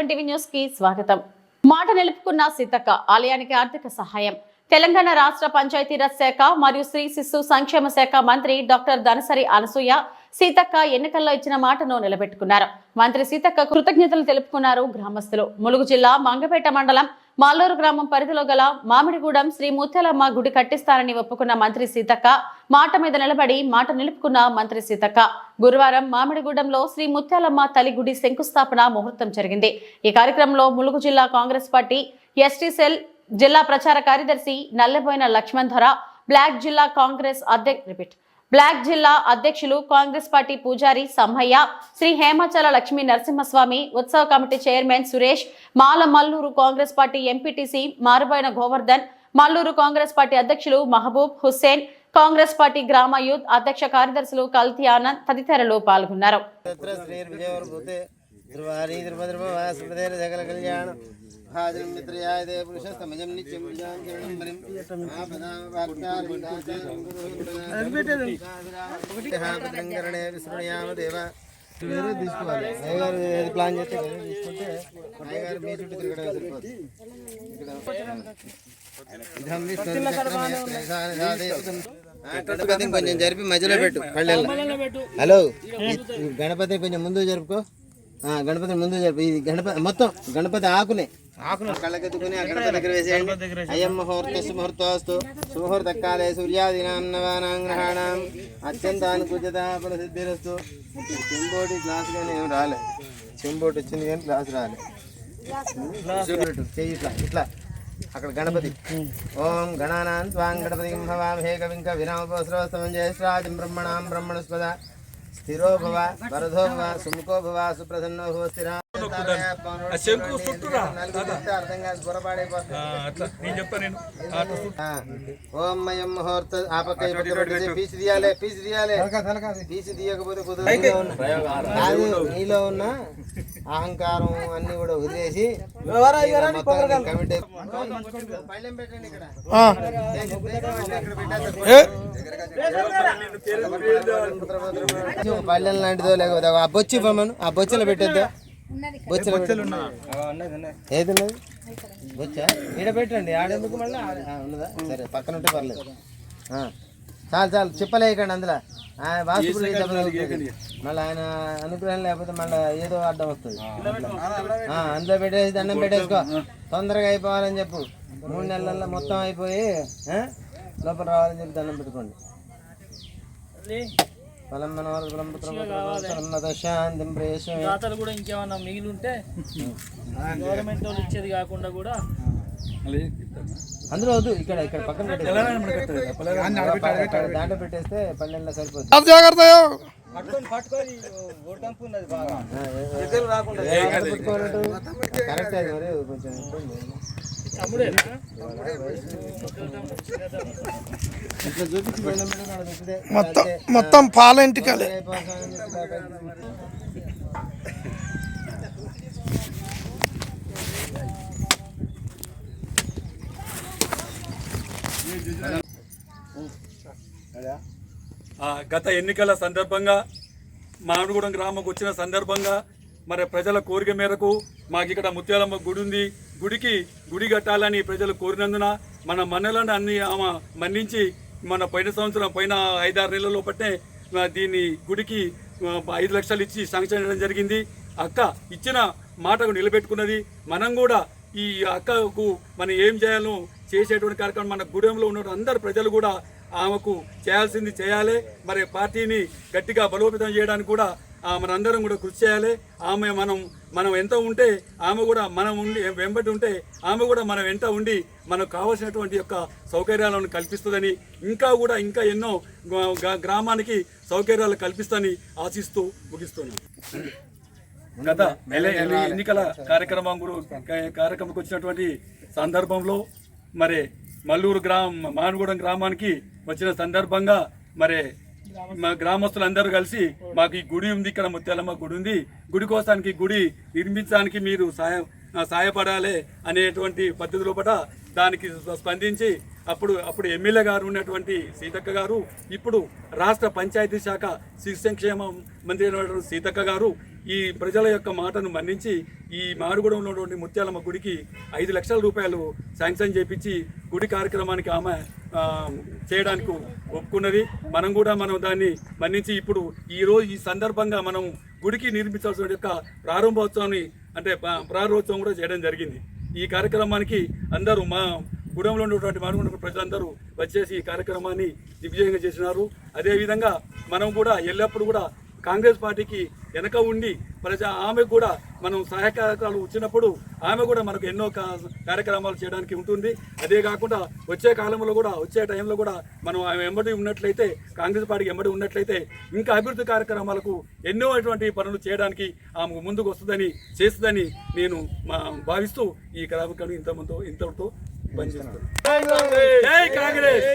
Seven TV న్యూస్కి స్వాగతం. మాట నిలుపుకున్న సీతక్క ఆలయానికి ఆర్థిక సహాయం. తెలంగాణ రాష్ట్ర పంచాయతీరాజ్ శాఖ మరియు స్త్రీ శిశు సంక్షేమ శాఖ మంత్రి డాక్టర్ ధనసరి అనసూయ సీతక్క ఎన్నికల్లో ఇచ్చిన మాటను నిలబెట్టుకున్నారు. మంత్రి సీతక్క కృతజ్ఞతలు తెలుపుకున్నారు గ్రామస్తులు. ములుగు జిల్లా మంగపేట మండలం మాల్లూరు గ్రామం పరిధిలో గల మామిడిగూడెం శ్రీ ముత్యాలమ్మ గుడి కట్టిస్తారని ఒప్పుకున్న మంత్రి సీతక్క మాట మీద నిలబడి మాట నిలుపుకున్న మంత్రి సీతక్క. గురువారం మామిడిగూడెంలో శ్రీ ముత్యాలమ్మ తల్లి గుడి శంకుస్థాపన ముహూర్తం జరిగింది. ఈ కార్యక్రమంలో ములుగు జిల్లా కాంగ్రెస్ పార్టీ ఎస్టీ సెల్ జిల్లా ప్రచార కార్యదర్శి నల్లబోయిన లక్ష్మణ్ ధర బ్లాక్ జిల్లా కాంగ్రెస్ అధ్యక్ష రిపీట్ బ్లాక్ జిల్లా అధ్యక్షులు కాంగ్రెస్ పార్టీ పూజారి సమ్మయ్య శ్రీ హేమాచల లక్ష్మీ నరసింహస్వామి ఉత్సవ committee chairman Suresh Mala Malluru Congress party MPTC Maruboyina Govardhan Malluru Congress party అధ్యక్షులు మహబూబ్ హుస్సేన్ కాంగ్రెస్ పార్టీ గ్రామ యూత్ అధ్యక్ష కార్యదర్శులు కల్తీ ఆనంద్ తదితరులు పాల్గొన్నారు. తత్ర శ్రీర్విజయవర్భూతే ధ్రువారీ ధ్రువధ్రువ స్మృతేన సకల కళ్యాణం హాజరం మిత్రయాయ దే పురుషస్తమజం నిత్యం విజాంకిరణం బలిం ఆపదాంకరణే విస్మృయామ దేవ వేరే తీసుకోవాలి అయ్యగారు ఏది ప్లాన్ చేస్తే వేరే తీసుకుంటే అయ్యగారు మీ చుట్టూ తిరగడం సరిపోతుంది ఇదం విష్ణు గణపతిని కొంచెం జరిపి మధ్యలో పెట్టు కళ్ళెల్లో హలో గణపతి కొంచెం ముందు జరుపుకో గణపతి ముందు ఇది గణపతి మొత్తం గణపతి ఆకునే. ఆకును. కళ్ళకెత్తుకుని ఆ గణపతి దగ్గర వేసేయండి. అయం ముహూర్త సుముహూర్తోస్తు సుముహూర్త కాలే సూర్యాదీనాం నవానాం గ్రహాణం. అత్యంతాన్ని కుజత సిద్ధిరస్తు చెంబోటి గ్లాస్ కానీ ఏం రాలే. చెంబోటి వచ్చింది కానీ గ్లాస్ రాలే. చెయ్యి ఇట్లా ఇట్లా. అక్కడ గణపతి. ఓం గణానాన్ స్వాం గణపతి భవామహే కవింక వినామోస్రవస్తమం జ్యేష్ఠరాజం బ్రహ్మణాం బ్రహ్మణస్పద. స్థిరో భవ వరదో భవ సుముఖో భవ సుప్రసన్నో భవ స్థిరా శంకు చుట్టూరా. ఓం మయం ముహూర్త ఆపకై పీసు తీయాలి పీసు తీయాలి. పీసు తీయకపోతే కుదరదు. కాదు, నీలో ఉన్న అహంకారం అన్ని కూడా వదిలేసి కమిటీ పళ్ళెం లాంటిదో లేకపోతే ఆ బొచ్చి ఇవ్వమను ఆ బొచ్చలో పెట్టేద్దా? బొచ్చలో ఏది ఉన్నది? బొచ్చా? ఈడ పెట్టండి. ఆడెందుకు మళ్ళీ? ఉన్నదా? సరే పక్కన ఉంటే పర్లేదు. ఆ. చాలు చాలు చెప్పలేకండి అందులో. మళ్ళీ ఆయన అనుగ్రహం లేకపోతే మళ్ళీ ఏదో అడ్డం వస్తుంది. ఆ, అందులో పెట్టేసి దండం పెట్టేసుకో. తొందరగా అయిపోవాలని చెప్పు. మూడు నెలల్లో మొత్తం అయిపోయి లోపల రావాలని చెప్పి దండం పెట్టుకోండి. ఫలం మన శాంతిం ప్రేషం కూడా ఇంకేమన్నా మిగిలి ఉంటే గవర్నమెంట్ వాళ్ళు ఇచ్చేది కాకుండా కూడా. అందులో వద్దు ఇక్కడ ఇక్కడ పక్కన దాంట్లో పెట్టేస్తే పన్నెండులో సరిపోతుంది? కరెక్ట్ అది మరి కొంచెం. మొత్తం పాల ఇంటికాలే అయిపోతామని చెప్పి దాకా. ఆ, గత ఎన్నికల సందర్భంగా మామిడిగూడెం గ్రామంకి వచ్చిన సందర్భంగా మరి ప్రజల కోరిక మేరకు మాకు ఇక్కడ ముత్యాలమ్మ గుడి ఉంది. గుడికి గుడి కట్టాలని ప్రజలు కోరినందున మన మనలను అన్ని ఆమె మన్నించి మన పోయిన సంవత్సరం పోయిన ఐదారు నెలల పట్టే దీన్ని గుడికి ఐదు లక్షలు ఇచ్చి శాంక్షన్ చేయడం జరిగింది. అక్క ఇచ్చిన మాటకు నిలబెట్టుకున్నది. మనం కూడా ఈ అక్కకు మనం ఏం చేయాలో చేసేటువంటి కార్యక్రమం మన గుడెంలో ఉన్న అందరు ప్రజలు కూడా ఆమెకు చేయాల్సింది చేయాలి. మరి పార్టీని గట్టిగా బలోపేతం చేయడానికి కూడా మనందరం కూడా కృషి చేయాలి. ఆమె మనం మనం ఎంత ఉంటే ఆమె కూడా మనం ఉండి వెంబడి ఉంటే ఆమె కూడా మనం ఎంత ఉండి మనకు కావాల్సినటువంటి యొక్క సౌకర్యాలను కల్పిస్తుందని ఇంకా కూడా ఇంకా ఎన్నో గ్రామానికి సౌకర్యాలు కల్పిస్తుందని ఆశిస్తూ ముగిస్తున్నాను గత ఎన్నికల కార్యక్రమం కూడా కార్యక్రమంకి వచ్చినటువంటి సందర్భంలో మరి మల్లూరు గ్రామ మానుగూడెం గ్రామానికి వచ్చిన సందర్భంగా మరి మా గ్రామస్తులందరూ కలిసి మాకు ఈ గుడి ఉంది ఇక్కడ ముత్యాలమ్మ గుడి ఉంది. గుడి కోసానికి గుడి నిర్మించడానికి మీరు సాయం ఆ, సాయపడాలి అనేటువంటి పద్ధతి లోపల దానికి స్పందించి అప్పుడు అప్పుడు ఎమ్మెల్యే గారు ఉన్నటువంటి సీతక్క గారు ఇప్పుడు రాష్ట్ర పంచాయతీ శాఖ శిశు సంక్షేమ మంత్రి అయినటువంటి సీతక్క గారు ఈ ప్రజల యొక్క మాటను మన్నించి ఈ మారుగూడెంలో ఉన్నటువంటి ముత్యాలమ్మ గుడికి ఐదు లక్షల రూపాయలు శాంక్షన్ చేపించి గుడి కార్యక్రమానికి ఆమె చేయడానికి ఒప్పుకున్నది. మనం కూడా మనం దాన్ని మన్నించి ఇప్పుడు ఈ రోజు ఈ సందర్భంగా మనం గుడికి నిర్మించాల్సిన యొక్క ప్రారంభోత్సవాన్ని అంటే ప్రారంభోత్సవం కూడా చేయడం జరిగింది. ఈ కార్యక్రమానికి అందరూ మా గూడెంలో ఉన్నటువంటి మానుగుండ ప్రజలందరూ వచ్చేసి ఈ కార్యక్రమాన్ని దిగ్విజయంగా చేసినారు. అదేవిధంగా మనం కూడా ఎల్లప్పుడూ కూడా కాంగ్రెస్ పార్టీకి వెనక ఉండి ప్రజా ఆమె కూడా మనం సహాయకార్యాలు వచ్చినప్పుడు ఆమె కూడా మనకు ఎన్నో కా- కార్యక్రమాలు చేయడానికి ఉంటుంది. అదే కాకుండా వచ్చే కాలంలో కూడా వచ్చే టైంలో కూడా మనం ఆమె వెంబడి ఉన్నట్లయితే కాంగ్రెస్ పార్టీకి వెంబడి ఉన్నట్లయితే ఇంకా అభివృద్ధి కార్యక్రమాలకు ఎన్నో అటువంటి పనులు చేయడానికి ఆమెకు ముందుకు వస్తుందని చేస్తుందని నేను మా భావిస్తూ ఈ కార్యక్రమం ఇంతమంతో ఇంతటితో పనిచేస్తాను జై కాంగ్రెస్!